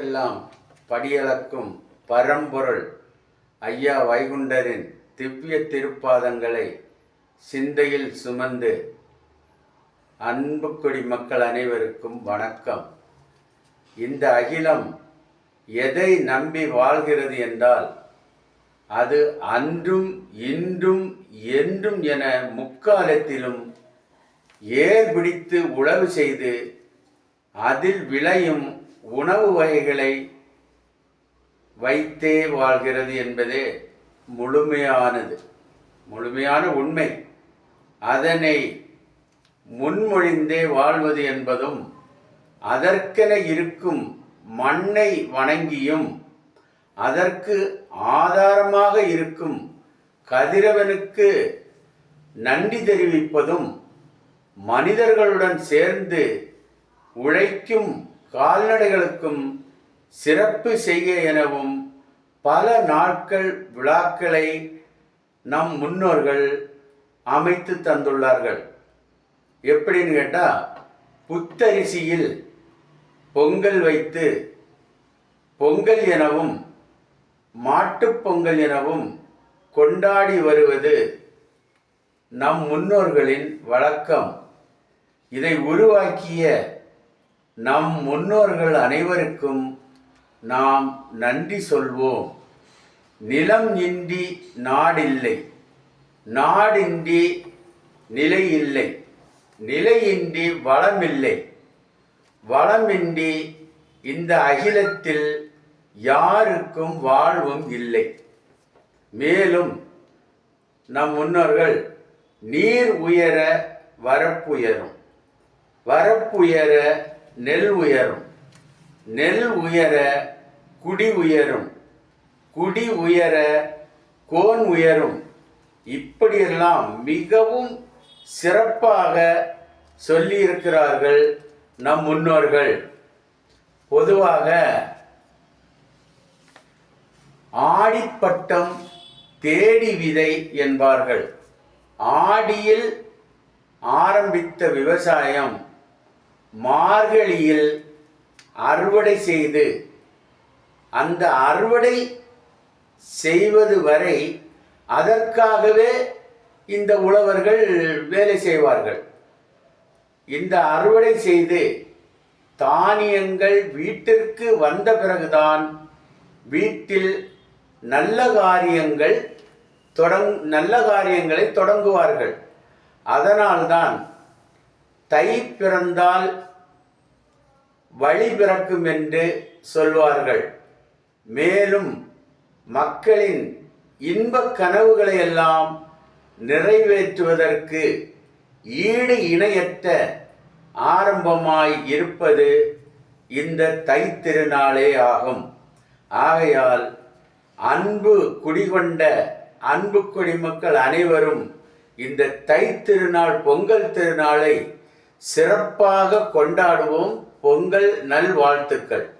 எல்லாம் படியளக்கும் பரம்பொருள். ஐயா வைகுண்டரின் திவ்ய திருப்பாதங்களை சிந்தையில் சுமந்து அன்புக்குடி மக்கள் அனைவருக்கும் வணக்கம். இந்த அகிலம் எதை நம்பி வாழ்கிறது என்றால் அது அன்றும் இன்றும் என்றும் என முக்காலத்திலும் ஏர் பிடித்து உழவு செய்து அதில் விளையும் உணவு வகைகளை வைத்தே வாழ்கிறது என்பதே முழுமையானது முழுமையான உண்மை. அதனை முன்மொழிந்தே வாழ்வது என்பதும் அதற்கென இருக்கும் மண்ணை வணங்கியும் அதற்கு ஆதாரமாக இருக்கும் கதிரவனுக்கு நன்றி தெரிவிப்பதும் மனிதர்களுடன் சேர்ந்து உழைக்கும் கால்நடைகளுக்கும் சிறப்பு செய்ய எனவும் பல நாட்கள் விழாக்களை நம் முன்னோர்கள் அமைத்து தந்துள்ளார்கள். எப்படின்னு கேட்டால் புத்தரிசியில் பொங்கல் வைத்து பொங்கல் எனவும் மாட்டுப்பொங்கல் எனவும் கொண்டாடி வருவது நம் முன்னோர்களின் வழக்கம். இதை உருவாக்கிய நம் முன்னோர்கள் அனைவருக்கும் நாம் நன்றி சொல்வோம். நிலம் இன்றி நாடில்லை. நாடின்றி நிலை இல்லை நிலையின்றி வளமில்லை. வளமின்றி இந்த அகிலத்தில் யாருக்கும் வாழ்வும் இல்லை. மேலும் நம் முன்னோர்கள் நீர் உயர வரப்புயரும். வரப்புயர நெல் உயரும். நெல் உயர குடி உயரும். குடி உயர கோன் உயரும். இப்படியெல்லாம் மிகவும் சிறப்பாக சொல்லியிருக்கிறார்கள் நம் முன்னோர்கள். பொதுவாக ஆடிப்பட்டம் தேடி விதை என்பார்கள். ஆடியில் ஆரம்பித்த விவசாயம் மார்கழியில் அறுவடை செய்து அந்த அறுவடை செய்வது வரை அதற்காகவே இந்த உழவர்கள் வேலை செய்வார்கள். இந்த அறுவடை செய்து தானியங்கள் வீட்டிற்கு வந்த பிறகுதான் வீட்டில் நல்ல காரியங்கள் தொடங் நல்ல காரியங்களை தொடங்குவார்கள். அதனால்தான் தை பிறந்தால் வழி பிறக்கும் என்று சொல்வார்கள். மேலும் மக்களின் இன்பக் கனவுகளை எல்லாம் நிறைவேற்றுவதற்கு ஈடு இணையற்ற ஆரம்பமாய் இருப்பது இந்த தை திருநாளே ஆகும். ஆகையால் அன்பு குடிகொண்ட அன்பு குடிமக்கள் அனைவரும் இந்த தை திருநாள் பொங்கல் திருநாளை சிறப்பாக கொண்டாடுவோம் பொங்கல் நல்வாழ்த்துக்கள்.